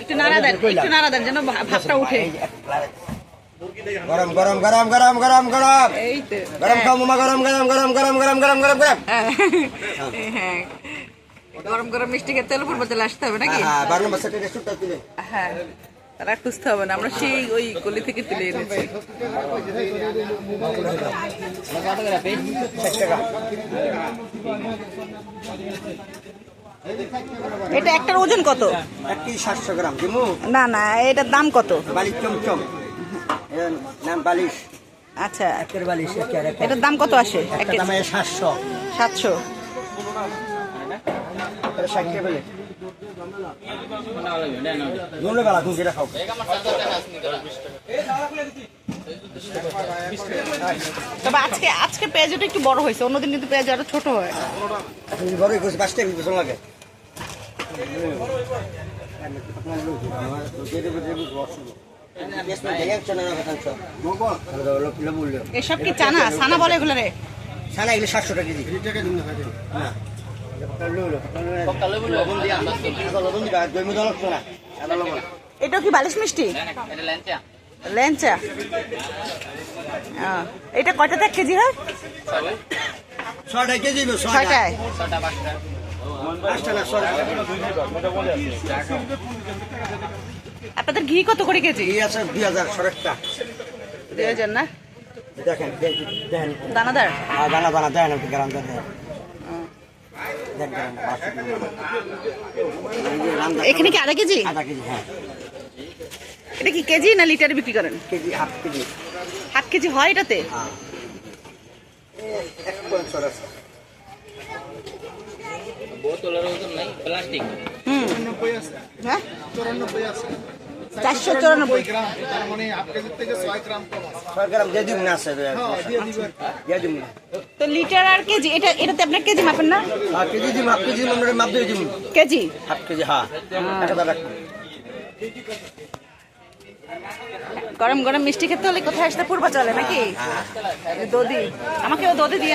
একটু নাড়া দেন একটু নাড়া দেন যেন ভা- উঠে গরম গরম গরম গরম গরম গরম গরম খাও মামা গরম গরম গরম গরম গরম গরম গরম গরম হ্যাঁ। হ্যাঁ গরম গরম মিষ্টি খেয়ে তেল পূর্ব তেল আসতে হবে নাকি হ্যাঁ বারো নম্বর সেটা হ্যাঁ তারা খুঁজতে হবে না আমরা সেই ওই গলি থেকে তুলে এনেছি। এটা একটার ওজন কত? এক কেজি সাতশো গ্রাম না না এটার দাম কত? বালিশ চমচম। নাম বালিশ। আচ্ছা। একের বালিশ এটার দাম কত আসে? এক একটা সাতশো। সাতশো। ষাট তবে আজকে আজকে পেঁয়াজটা একটু বড় হয়েছে অন্যদিন কিন্তু পেঁয়াজ আরও ছোট হয়। বড় হয়েছে পাঁচটা পিছন লাগে এসব কি চানা? চানা বলে এগুলো রে। চানা এগুলো সাতশো টাকা কেজি। টাকা দিন না এটা কি বালিশ মিষ্টি? ল্যাংচা। এটা কয়টাতে এক কেজি হয়? কেজি না আপনাদের ঘি কত করে কেজি? আছে দুই হাজার সরেকটা দুই হাজার না? দেখেন দানাদার? আর দানা দানা দেন একটু গ্রাম দেন। এখানে কি আধা কেজি? আধা কেজি হ্যাঁ। এটা কি কেজি না লিটারে বিক্রি করেন? K G half K G. Half K G হয় এটাতে? হ্যাঁ। এ- এক পয়েন্ট সর আছে। হুম। হ্যাঁ? চারশো চুরানব্বই। ছয় গ্রাম দিয়ে দিব আছে। দিয়ে দিব না। তো লিটার আর কেজি? এটা এটাতে আপনার কেজি মাপেন না? হ্যাঁ কেজি হাফ কেজি আমরা মাপ দিয়ে কেজি? হাফ কেজি হ্যাঁ। রাখুন গরম গরম মিষ্টি খেতে হলে কোথায় আসতে পূর্ব চলে নাকি? দদি আমাকেও দদি দিয়ে